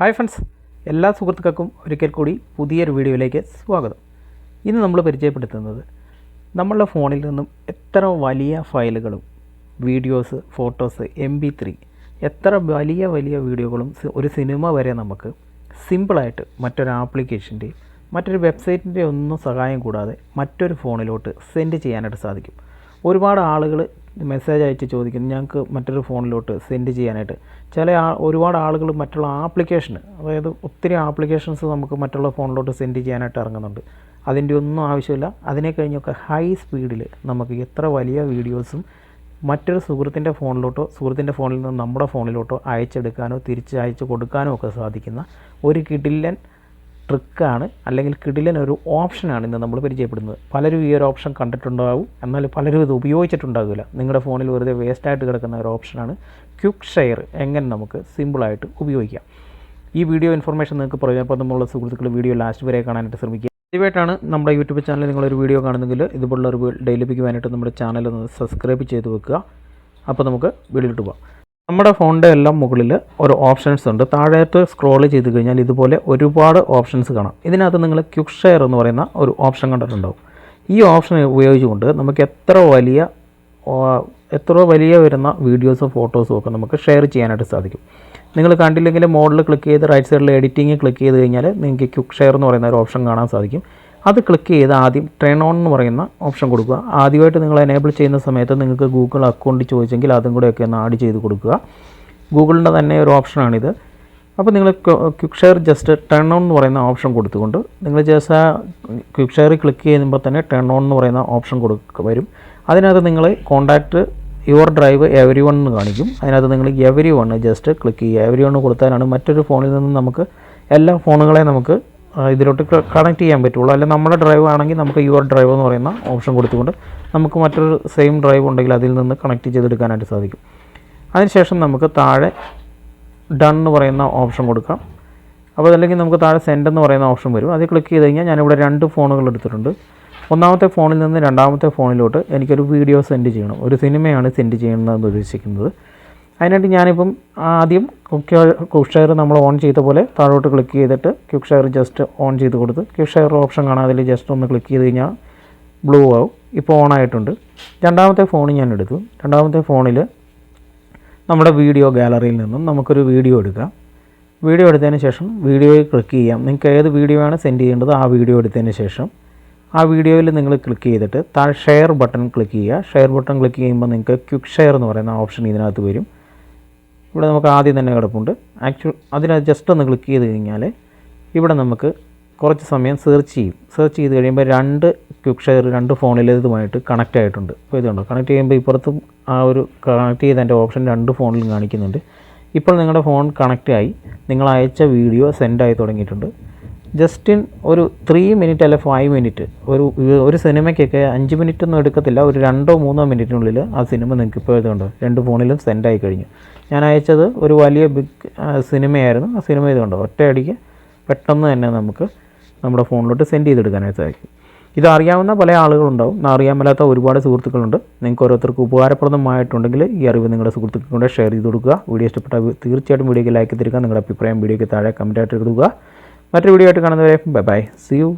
Hi friends എല്ലാ സുഹൃത്തുക്കൾക്കും ഒരിക്കൽ കൂടി പുതിയൊരു വീഡിയോയിലേക്ക് സ്വാഗതം. ഇന്ന് നമ്മൾ പരിചയപ്പെടുത്തുന്നത് നമ്മളുടെ ഫോണിൽ നിന്നും എത്ര വലിയ ഫയലുകളും videos photos M B three എത്ര വലിയ വലിയ വീഡിയോകളും ഒരു സിനിമ വരെ നമുക്ക് സിമ്പിളായിട്ട് മറ്റൊരു ആപ്ലിക്കേഷന്റെയും മറ്റൊരു വെബ്സൈറ്റിന്റെ ഒന്നും സഹായം കൂടാതെ മറ്റൊരു ഫോണിലോട്ട് സെൻഡ് ചെയ്യാനായിട്ട് സാധിക്കും. ഒരുപാട് ആളുകൾ മെസ്സേജ് അയച്ച് ചോദിക്കുന്നു. ഞങ്ങൾക്ക് മറ്റൊരു ഫോണിലോട്ട് സെൻഡ് ചെയ്യാനായിട്ട്. ചില ഒരുപാട് ആളുകൾ മറ്റുള്ള ആപ്ലിക്കേഷൻ അതായത് ഒത്തിരി ആപ്ലിക്കേഷൻസ് നമുക്ക് മറ്റുള്ള ഫോണിലോട്ട് സെൻഡ് ചെയ്യാനായിട്ട് ഇറങ്ങുന്നുണ്ട്. അതിന്റെ ഒന്നും ആവശ്യമില്ല. അതിനെ കഴിഞ്ഞൊക്കെ ഹൈ സ്പീഡിൽ നമുക്ക് എത്ര വലിയ വീഡിയോസും മറ്റൊരു സുഹൃത്തിന്റെ ഫോണിലോട്ടോ സുഹൃത്തിന്റെ ഫോണിൽ നിന്ന് നമ്മുടെ ഫോണിലോട്ടോ അയച്ചെടുക്കാനോ തിരിച്ചയച്ച് കൊടുക്കാനോ ഒക്കെ സാധിക്കുന്ന ഒരു കിടിലൻ ട്രിക്കാണ് അല്ലെങ്കിൽ കിടിലൻ ഒരു ഓപ്ഷനാണ് ഇന്ന് നമ്മൾ പരിചയപ്പെടുന്നത്. പലരും ഈ ഒരു ഓപ്ഷൻ കണ്ടിട്ടുണ്ടാവും. എന്നാൽ പലരും ഇത് ഉപയോഗിച്ചിട്ടുണ്ടാകില്ല നിങ്ങളുടെ ഫോണിൽ വെറുതെ വേസ്റ്റായിട്ട് കിടക്കുന്ന ഒരു ഓപ്ഷനാണ് ക്വിക്ക് ഷെയർ എങ്ങനെ നമുക്ക് സിമ്പിളായിട്ട് ഉപയോഗിക്കാം. ഈ വീഡിയോ ഇൻഫർമേഷൻ നിങ്ങൾക്ക് പ്രയോജനപ്രദമുള്ള സുഹൃത്തുക്കൾ വീഡിയോ ലാസ്റ്റ് വരെ കാണാനായിട്ട് ശ്രമിക്കുക. ആദ്യമായിട്ടാണ് നമ്മുടെ യൂട്യൂബ് ചാനൽ നിങ്ങളൊരു വീഡിയോ കാണുന്നെങ്കിൽ ഇതുപോലുള്ള ഒരു ഡെയിലി ലഭിക്കുവാനായിട്ട് നമ്മുടെ ചാനൽ ഒന്ന് സബ്സ്ക്രൈബ് ചെയ്ത് വെക്കുക. അപ്പോൾ നമുക്ക് വീഡിയോയിലോട്ട് പോകാം നമ്മുടെ ഫോണിന്റെ എല്ലാം മുകളിൽ ഒരു ഓപ്ഷൻസ് ഉണ്ട്. താഴേട്ട് സ്ക്രോൾ ചെയ്ത് കഴിഞ്ഞാൽ ഇതുപോലെ ഒരുപാട് ഓപ്ഷൻസ് കാണാം. ഇതിനകത്ത് നിങ്ങൾ ക്വിക്ക് ഷെയർ എന്ന് പറയുന്ന ഒരു ഓപ്ഷൻ കണ്ടിട്ടുണ്ടാവും. ഈ ഓപ്ഷൻ ഉപയോഗിച്ചുകൊണ്ട് നമുക്ക് എത്ര വലിയ എത്ര വലിയ വരുന്ന വീഡിയോസും ഫോട്ടോസും ഒക്കെ നമുക്ക് ഷെയർ ചെയ്യാനായിട്ട് സാധിക്കും. നിങ്ങൾ കണ്ടില്ലെങ്കിൽ മോഡിൽ ക്ലിക്ക് ചെയ്ത് റൈറ്റ് സൈഡിൽ എഡിറ്റിംഗ് ക്ലിക്ക് ചെയ്ത് കഴിഞ്ഞാൽ നിങ്ങൾക്ക് ക്വിക്ക് ഷെയർ എന്ന് പറയുന്ന ഒരു ഓപ്ഷൻ കാണാൻ സാധിക്കും. അത് ക്ലിക്ക് ചെയ്ത് ആദ്യം ടേൺ ഓൺ എന്ന് പറയുന്ന ഓപ്ഷൻ കൊടുക്കുക. ആദ്യമായിട്ട് നിങ്ങൾ എനേബിൾ ചെയ്യുന്ന സമയത്ത് നിങ്ങൾക്ക് ഗൂഗിൾ അക്കൗണ്ട് ചോദിച്ചെങ്കിൽ അതും കൂടെയൊക്കെ ഒന്ന് ആഡ് ചെയ്ത് കൊടുക്കുക. ഗൂഗിളിന്റെ തന്നെ ഒരു ഓപ്ഷനാണിത് അപ്പോൾ നിങ്ങൾ quick share just turn on എന്ന് പറയുന്ന ഓപ്ഷൻ കൊടുത്തുകൊണ്ട് നിങ്ങൾ ജസ്റ്റ് ആ ക്വിക്ക് ഷെയർ ക്ലിക്ക് ചെയ്യുമ്പോൾ തന്നെ ടേൺ ഓൺ എന്ന് പറയുന്ന ഓപ്ഷൻ കൊടുക്ക വരും. അതിനകത്ത് നിങ്ങൾ contact your drive everyone എന്ന് കാണിക്കും. അതിനകത്ത് നിങ്ങൾ എവരി വൺ ജസ്റ്റ് ക്ലിക്ക് ചെയ്യുക. എവരി വൺ കൊടുത്താലാണ് മറ്റൊരു ഫോണിൽ നിന്ന് നമുക്ക് എല്ലാ ഫോണുകളെയും നമുക്ക് ഇതിലോട്ട് കണക്ട് ചെയ്യാൻ പറ്റുള്ളൂ. അല്ലെങ്കിൽ നമ്മുടെ ഡ്രൈവ് ആണെങ്കിൽ നമുക്ക് യുവർ ഡ്രൈവ് എന്ന് പറയുന്ന ഓപ്ഷൻ കൊടുത്തുകൊണ്ട് നമുക്ക് മറ്റൊരു സെയിം ഡ്രൈവ് ഉണ്ടെങ്കിൽ അതിൽ നിന്ന് കണക്ട് ചെയ്തെടുക്കാനായിട്ട് സാധിക്കും. അതിനുശേഷം നമുക്ക് താഴെ ഡൺ എന്ന് പറയുന്ന ഓപ്ഷൻ കൊടുക്കാം. അപ്പോൾ അതല്ലെങ്കിൽ നമുക്ക് താഴെ സെൻഡ് എന്ന് പറയുന്ന ഓപ്ഷൻ വരും. അത് ക്ലിക്ക് ചെയ്ത് കഴിഞ്ഞാൽ ഞാനിവിടെ രണ്ട് ഫോണുകൾ എടുത്തിട്ടുണ്ട്. ഒന്നാമത്തെ ഫോണിൽ നിന്ന് രണ്ടാമത്തെ ഫോണിലോട്ട് എനിക്കൊരു വീഡിയോ സെൻഡ് ചെയ്യണം. ഒരു സിനിമയാണ് സെൻഡ് ചെയ്യണമെന്ന് ഉദ്ദേശിക്കുന്നത്. അതിനായിട്ട് ഞാനിപ്പം ആദ്യം ക്വിക്ക് ക്യുക്ക് ഷെയർ നമ്മൾ ഓൺ ചെയ്ത പോലെ താഴോട്ട് ക്ലിക്ക് ചെയ്തിട്ട് ക്വിക്ക് ഷെയർ ജസ്റ്റ് ഓൺ ചെയ്ത് കൊടുത്ത് ക്വിക്ക് ഷെയർ ഓപ്ഷൻ കാണാം. അതിൽ ജസ്റ്റ് ഒന്ന് ക്ലിക്ക് ചെയ്ത് കഴിഞ്ഞാൽ ബ്ലൂ ആവും. ഇപ്പോൾ ഓൺ ആയിട്ടുണ്ട്. രണ്ടാമത്തെ ഫോൺ ഞാൻ എടുത്തു. രണ്ടാമത്തെ ഫോണിൽ നമ്മുടെ വീഡിയോ ഗാലറിയിൽ നിന്നും നമുക്കൊരു വീഡിയോ എടുക്കാം. വീഡിയോ എടുത്തതിന് ശേഷം വീഡിയോയിൽ ക്ലിക്ക് ചെയ്യാം. നിങ്ങൾക്ക് ഏത് വീഡിയോ ആണ് സെൻഡ് ചെയ്യേണ്ടത് ആ വീഡിയോ എടുത്തതിന് ശേഷം ആ വീഡിയോയിൽ നിങ്ങൾ ക്ലിക്ക് ചെയ്തിട്ട് താഴെ ഷെയർ ബട്ടൺ ക്ലിക്ക് ചെയ്യുക. ഷെയർ ബട്ടൺ ക്ലിക്ക് ചെയ്യുമ്പോൾ നിങ്ങൾക്ക് ക്വിക്ക് ഷെയർ എന്ന് പറയുന്ന ഓപ്ഷൻ ഇതിനകത്ത് വരും. ഇവിടെ നമുക്ക് ആദ്യം തന്നെ കിടപ്പുണ്ട്. ആക്ച്വൽ അതിനകത്ത് ജസ്റ്റ് ഒന്ന് ക്ലിക്ക് ചെയ്ത് കഴിഞ്ഞാൽ ഇവിടെ നമുക്ക് കുറച്ച് സമയം സെർച്ച് ചെയ്യും. സെർച്ച് ചെയ്ത് കഴിയുമ്പോൾ രണ്ട് ക്വിക്ക് ഷെയർ രണ്ട് ഫോണിലേതുമായിട്ട് കണക്റ്റ് ആയിട്ടുണ്ട്. അപ്പോൾ ഇതുണ്ടോ? കണക്ട് ചെയ്യുമ്പോൾ ഇപ്പുറത്തും ആ ഒരു കണക്ട് ചെയ്തതിന്റെ ഓപ്ഷൻ രണ്ട് ഫോണിലും കാണിക്കുന്നുണ്ട്. ഇപ്പോൾ നിങ്ങളുടെ ഫോൺ കണക്റ്റ് ആയി. നിങ്ങൾ അയച്ച വീഡിയോ സെൻഡ് ആയി തുടങ്ങിയിട്ടുണ്ട്. ജസ്റ്റ് ഇൻ ഒരു ത്രീ മിനിറ്റ് അല്ലെ ഫൈവ് മിനിറ്റ് ഒരു ഒരു സിനിമയ്ക്കൊക്കെ അഞ്ച് മിനിറ്റ് ഒന്നും എടുക്കത്തില്ല. ഒരു രണ്ടോ മൂന്നോ മിനിറ്റിനുള്ളിൽ ആ സിനിമ നിങ്ങൾക്ക് ഇപ്പോൾ ഇതുണ്ട്? രണ്ട് ഫോണിലും സെൻഡ് ആയി കഴിഞ്ഞു. ഞാൻ അയച്ചത് ഒരു വലിയ ബിഗ് സിനിമയായിരുന്നു. ആ സിനിമ ഇതുകൊണ്ട് ഒറ്റയടിക്ക് പെട്ടെന്ന് തന്നെ നമുക്ക് നമ്മുടെ ഫോണിലോട്ട് സെൻഡ് ചെയ്തെടുക്കാനായിട്ട് സാധിക്കും. ഇത് അറിയാവുന്ന പല ആളുകളുണ്ടാവും. അറിയാൻ മേലാത്ത ഒരുപാട് സുഹൃത്തുക്കളുണ്ട്. നിങ്ങൾക്ക് ഓരോരുത്തർക്ക് ഉപകാരപ്രദമായിട്ടുണ്ടെങ്കിൽ ഈ അറിവ് നിങ്ങളുടെ സുഹൃത്തുക്കൾ കൂടെ ഷെയർ ചെയ്ത് കൊടുക്കുക. വീഡിയോ ഇഷ്ടപ്പെട്ട തീർച്ചയായിട്ടും വീഡിയോയ്ക്ക് ലൈക്ക് തരിക. നിങ്ങളുടെ അഭിപ്രായം വീഡിയോയ്ക്ക് താഴെ കമന്റായിട്ട് ഇടുക മറ്റൊരു വീഡിയോ ആയിട്ട് കാണുന്നവരെ ബൈ ബൈ സി യു